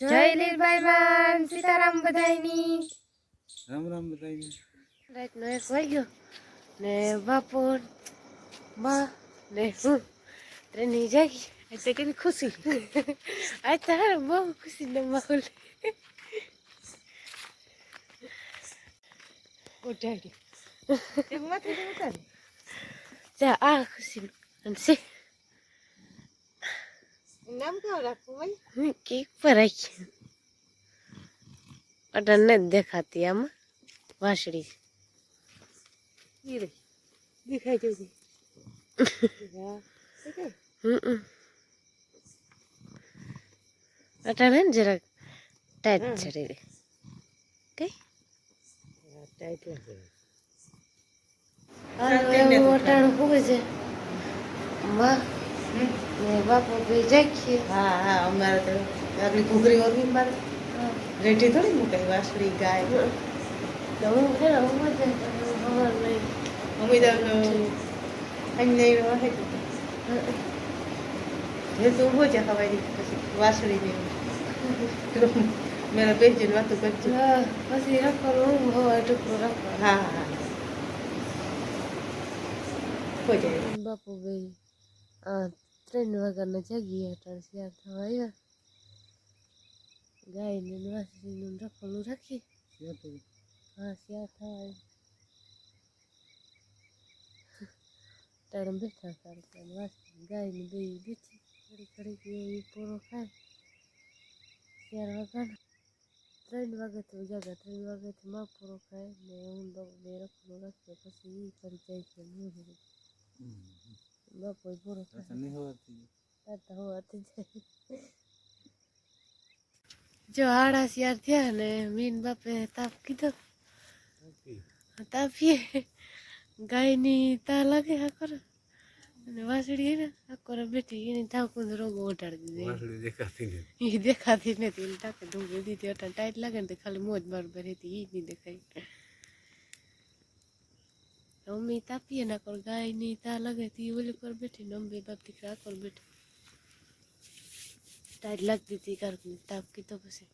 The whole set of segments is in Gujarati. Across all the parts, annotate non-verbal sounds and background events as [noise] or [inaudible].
જય લીલભાઈ બાન સીતારામ બધાયની રામ રામ બધાય રાતનો એક વાગ્યો ને બાપોર બા ને હું ટ્રેનની જાગી આજ તો કેટલી ખુશી આજ તો હારે બહુ ખુશીનો માહોલ ઉઠાડી જા આ ખુશીનું અને છે નામ કેવું રાખવું ભાઈ કેક પર રાખી. અટન નથી દેખાતી આમાં. વાસળી. રે દેખાય હમ અટાણે ને જરાક ટાઈટ. ચડી દે કઈ? ટાઈટ અટાણું પૂગે છે. માં ને બાપુ બે જાખીએ હા હા અમારે તો આપણી ઘૂઘરી ઓરવી મારે. રેઠી થોડી મૂકાય વાસળી ગાય. તો હું ને હું ખબર નહીં મમ્મી તો અમને વાહે જે તો. ઊભો છે ખવાય પછી વાસળી ને મેરા બેન વાતો કરજો. હા, પછી રાખવાનું હું હવા ટુકડો રાખવાનું હા હા હો. જાય. બાપુ ભાઈ ત્રણ વાગ્યાના જાગીએ અટાણે શિયાર થવા આવ્યા ગાયને વાસીનું રખડું રાખી હા શિયાર થવા આવ્યા ટાણે બેઠા હતા વાસી ગાયને બે બેઠી ઘડી ઘડી પૂરો ખાય ચાર વાગ્યાનો ત્રણ વાગે તો જાગા ત્રણ વાગ્યાથી માં પૂરો ખાય ને હું બે રખડું રાખીએ પછી એ કરી જાય છે હું હેરી બાપુ પૂરો ખાય નહીં હોવાથી તાતા હોવાથી જાય જો આડા શિયાર થયા ને મીન બાપે તાપ કીધો. તાપીએ. ગાયની તા લાગે આખર. અને વાસળી એને આખર બેઠી એની તાવ કુંદ રોગો ઓટાડી દીધી વાસળી દેખાતી નથી. એ દેખાતી નથી એને ટાકે ડુંગળી દીધી. અટા ટાઈટ લાગે ને તો ખાલી મોજ બરોબર હતી એ નહીં દેખાય. મમ્મી તાપીએ ના કર ગાયની તા લાગે તી ઓલી પર બેઠી ને અંબે બાપ દીકરા આ કર બેઠી ટાઈટ લાગતી હતી કારક તાપ કીધો પછી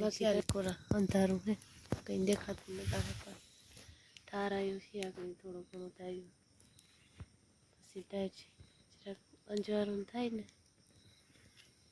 બાકી કોરા અંધારું હે કઈ દેખાતું નતા હતા ઠાર આવ્યું છે આગળ થોડું ઘણું થયું પછી ટાઈટ જરાક અંજવાળું થાય ને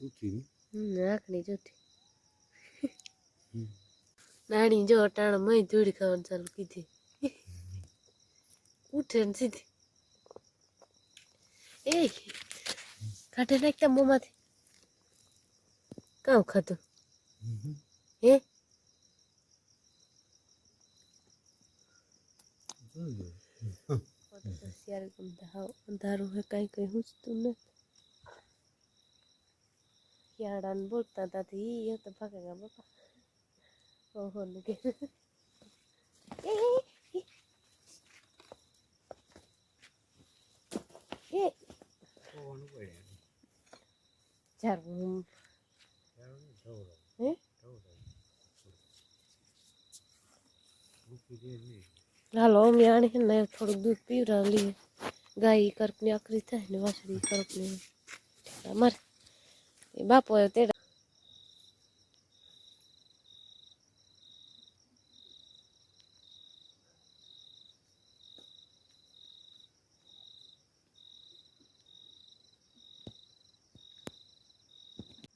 ઉઠી ને? જોતી. નાની જો અટાણ મય ધૂળી ખાવાનું ચાલુ કીધી. ઉઠે ને સીધી. એ કાઢે નાખતા મોંમાંથી. કામ ખાધું. હે? જોજો હે કઈ કઈ અંધારું હે તું કંઈ હુંચતું નથી. શિયાળાને બોલતા હતા તો ઈ તો ભાગે બાપા ઓહો કે એ, એ, એ, એ ચાર હું હાલો અમે આણી ને થોડુંક દૂધ પીવડાવ ગાય ઈ કરકની આકરી થાય ને વાસળી કરકની અમારે એ બાપો તે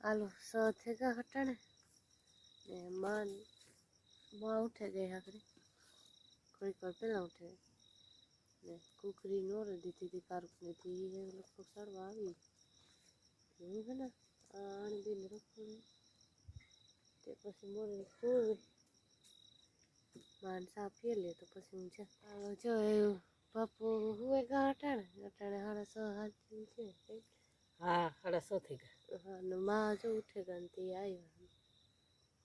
આલુ સ થેગા હટાણે? ને માનમાં ઉઠે ગઈ આકરી થોડીક વાર પહેલાં ઉઠે. ને કુકરી નોરે દીધી હતી કારુકને એ લોકો સડવા આવી. એવું છે ને? પાણી દઈને રાખવાનું તે પછી મોરને કોઈ માણસ આપીએ લે તો પછી હું છે ચાલો જો એવું બાપુ હું એક અટાણે અટાણે સાડા છ હાથ છે હા સાડા છ થઈ ગયા હા ને માં જો ઉઠે ગયા તે આવ્યો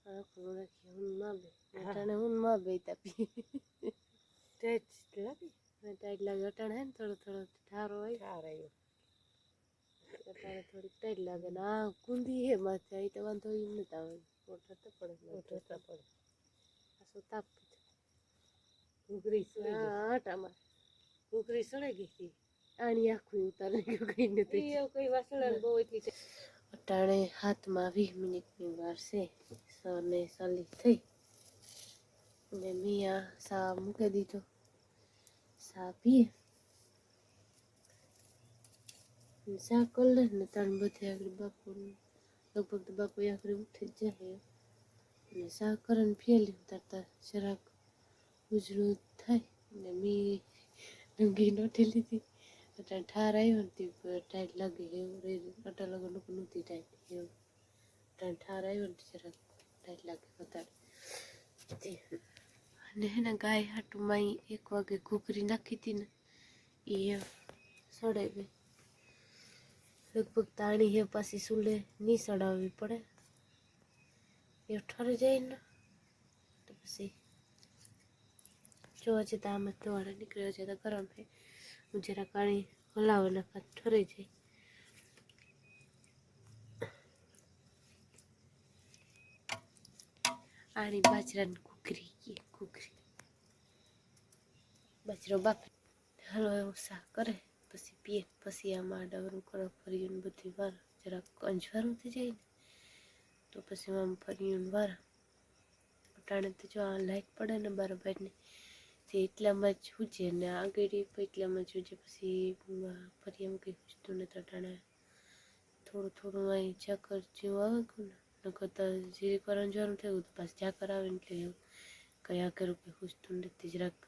રાખું રાખી હું માં બે અટાણે હું માં બે તાપી ટાઈટ લાગી ટાઈટ લાગે અટાણે હે ને થોડો થોડો ઠારો હોય ઠાર આવ્યો અટાણે થોડીક ટાઈટ લાગે. ને આ કુંદી હે માથે આવી તો વાંધો એમ નથી આવે મોટર તો પડે. ઉઠતા પડે. પાછો તાપ ઘૂઘરી હા આટામાં. ઘૂઘરી સળે ગઈ હતી. આણી આખું ઉતારે ગયું કઈ નથી. કઈ વાસણ બહુ એટલી છે. અટાણે હાથમાં વીસ મિનિટની વાર છે. સને સલી થઈ. ને મિયા સા મૂકી દીધો. સા પીએ. સા કરી લે ને તાણ બધે આગળ બાપુ લગભગ તો બાપુ આગળ ઉઠી જ જાય અને સા કરે ને ફેલી ઉતારતા જરાક ઉજળું થાય ને મેં ડુંગી નોટી લીધી. અટાણે ઠાર આવ્યો ને તે ટાઈટ લાગી એવું રહી અટા લગન નહોતી ટાઈટ એવું. અટાણે ઠાર આવ્યો ને જરાક ટાઈટ લાગી વધારે. અને એના ગાય હાટુમાં ઈ એક વાગે ઘૂઘરી નાખી હતી ને એ સડાઈ ગઈ. લગભગ તાણી હે પાછી સુલે નહીં સડાવવી પડે. એ ઠરી જાય ને તો પછી જોવા છે તો આમ જ નીકળ્યો છે તો ગરમ છે. હું જરા કાણી હલાવે નાખા ઠરી જાય આની બાજરાની ઘૂઘરી ઘૂઘરી. બાજરો બાપ હલો, એવું શાક કરે. પછી પીએ, પછી આમાં ડવરું કરો ફર્યું બધી વાર જરાક અંજવારું થઈ જાય ને, તો પછી આમ ફર્યું વાર. અટાણે તો જો આ લાઈટ પડે ને બાર બાઈને તે એટલામાં જ સૂજે ને આગળ એટલામાં જ હુજે પછી ફરી એમ કંઈ હુજતું ને ટાણે થોડું થોડું અહીં ચક્કર જેવું આવે ને નકર તો જીરીક કરવાનું અંજવારું થયું તો પાછું ઝાકર આવે એટલે એવું કયા આગળ કંઈ હુજતું નથી, જરાક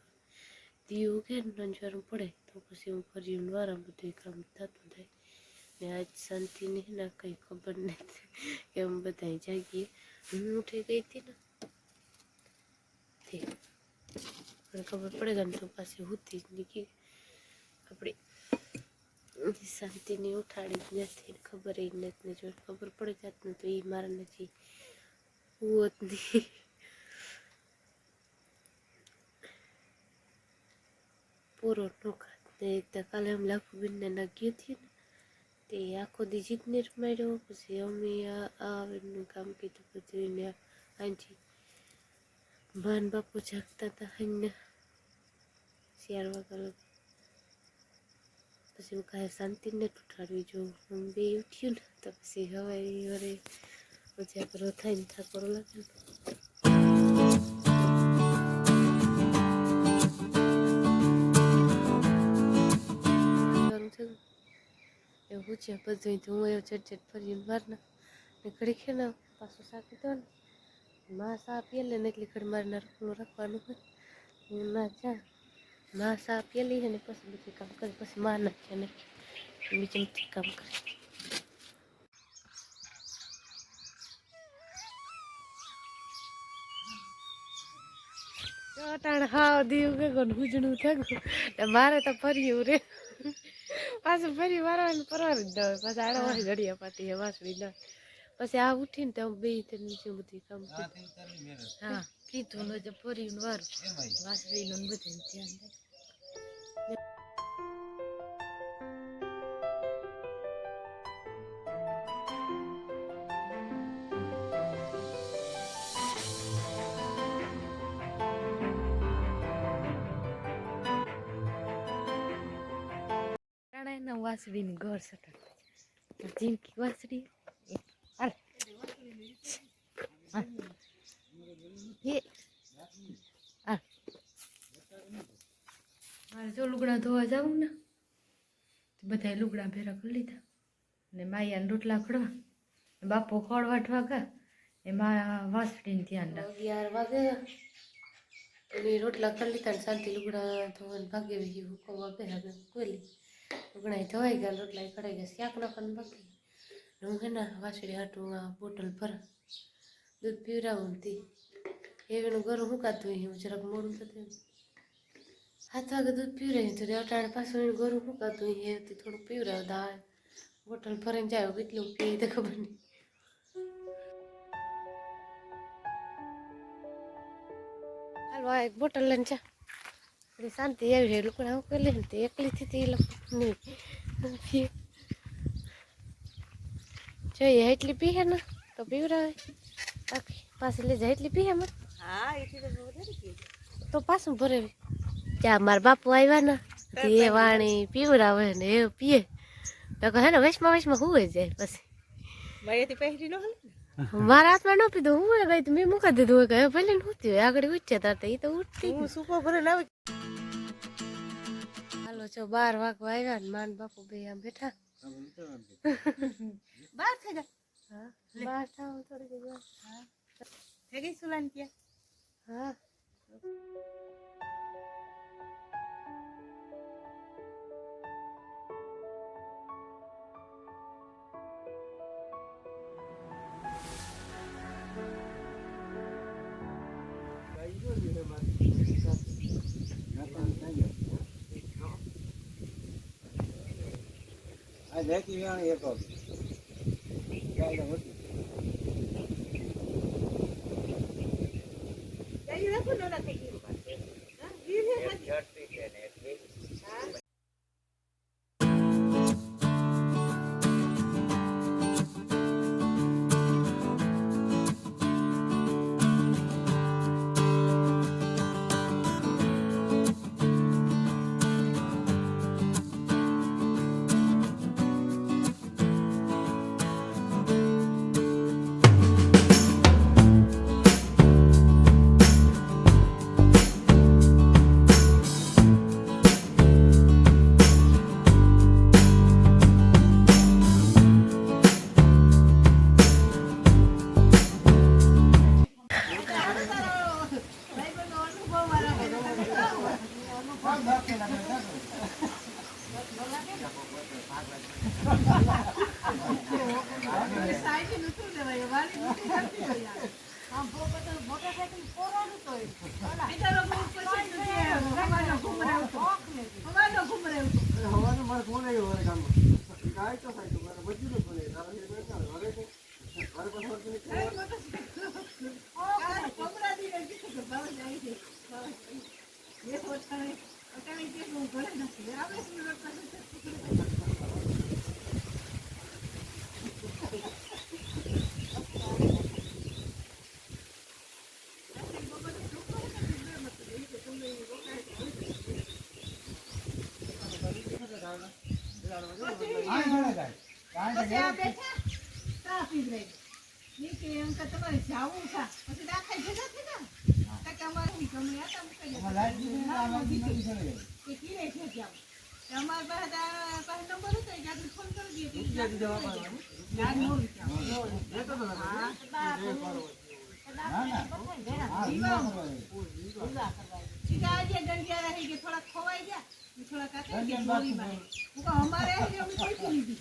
દીવું કે ને અંજવારું પડે તો પછી હું ફરી વારા બધું કામ થતું થાય ને આજ શાંતિની ના કંઈ ખબર નથી કે અમે બધા જાગીએ હું ઉઠી ગઈ હતી ને તે મને ખબર પડે ને તો પાછી હુતી જ નીકળી આપણે શાંતિની ઉઠાડી જ નથી ખબર એ નથી જો ખબર પડે જાત ને તો એ મારા નથી હોત નહીં પૂરો ને એક તો કાલે આમ લાખું બેનને ના ગયું હતી ને, તે આખો દી જીતનેર માર્યો, પછી અમે આ આવીને કામ કીધું, પછી ને આંજી ભાન બાપુ જાગતા હતા હઈને વાગ્યા લગી પછી હું કાંઈ શાંતિ ને ઉઠાડવી જો હું બે ઉઠ્યું ને, તો પછી હવે વરે પછી આપણે થાય ને થાકોડો લાગે એવું છે બધું હું એવું ચટ ફરીને મારના ને ઘડી ખેને પાછું સાકી દો ને, માં સા પીએલે ને એટલી ઘડી મારે નરકનું રાખવાનું હોય. હું ના જા, માં સા પીએલી છે ને પછી બીજું કામ કરે, પછી માં નાખે નહીં બીજું કામ કરે અટાણ હાવ દીવ કે કોણ હુજણું થયું, ને મારે તો ફર્યું રે પાછું ફરી વારવાનું પરવાર જ હોય. પાછા આડા વાળી ઘડિયા પાતી હે વાસળી ના પછી આ ઉઠીને તો બે ત્રણ નીચે બધી કામ. હા કીધું ને તો વાર. વાસળી નું બધું ધ્યાન વાસળીની ઘર સટાડતા જિંદગી વાસળી મારે જો લુગડા ધોવા જવું ને, તો બધાય લુગડા ભેરા કરી લીધા. ને માયાને રોટલા ખડવા બાપો ખોળ વાટવા ગયા, એમાં વાસળીને ધ્યાન રાખ અગિયાર વાગે રોટલા કરી લીધા શાંતિ લુગડા ધોવાને ભાગે હુકવા ભેરા કોઈલી લુગડા ધોવાઈ ગયા, રોટલા કઢાઈ ગયા, શાક નાખવાનું બાકી. ને હું હેના વાસળી હાટું આ બોટલ ભરા દૂધ પીવરાવું તી. એનું ગરમ મુકાતું હોય હું જરાક મોડું થતું સાત વાગે દૂધ પીવરાયું તો અટાણે પાછું એનું ગરમ મુકાતું હોય એ થોડુંક પીવરાવ દાળ. બોટલ ભરીને જાય કેટલું પીએ તો ખબર નહીં. હાલો એક બોટલ લઈને જા. થોડી શાંતિ આવી છે એ લોકોને આવું કરી લે તે એકલી થી એ લોકો જોઈએ એટલી પીએ ને તો પીવરાવે બાકી પાછી લઈ જાય. એટલી પીએ મને? હા એથી તો પાછું ભરેવી ત્યાં મારા બાપુ આવ્યા ને એ વાણી પીવડાવે ને એ પીએ. તો કહે ને વૈશમાં વૈશમાં હુંય જાય પછી? મારા હાથમાં ન પીધું. હું ગઈ તો મેં મૂકી દીધું. હોય કે ભલે ને આગળ ઉઠશે તાર તો એ તો ઉઠતી હું સૂકો ભરીને આવી છો બાર વાગવા આવ્યા ને માન બાપુ બે આમ બેઠા. [laughs] બહાર થઈ જા હા બાર થાવ થોડી વાર. થઈ ગઈ સુલાન ત્યાં. હા. આ લેતી વેણ એક હોતી. ટ્રાફિક છે? દાખલ ભેગા થયા અમારે ગમે આ તમે કે કીરે છે. જાવ. અમારા થોડા ખોવાઈ ગયા. થોડા અમારે કોઈ લીધી.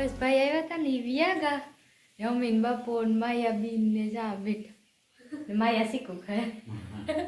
ભાવેશભાઈ આવ્યા હતા ને એ વ્યાગા રમીન બાપુ ને માયાબીન ને જા બેઠા માયા શીખું ખાય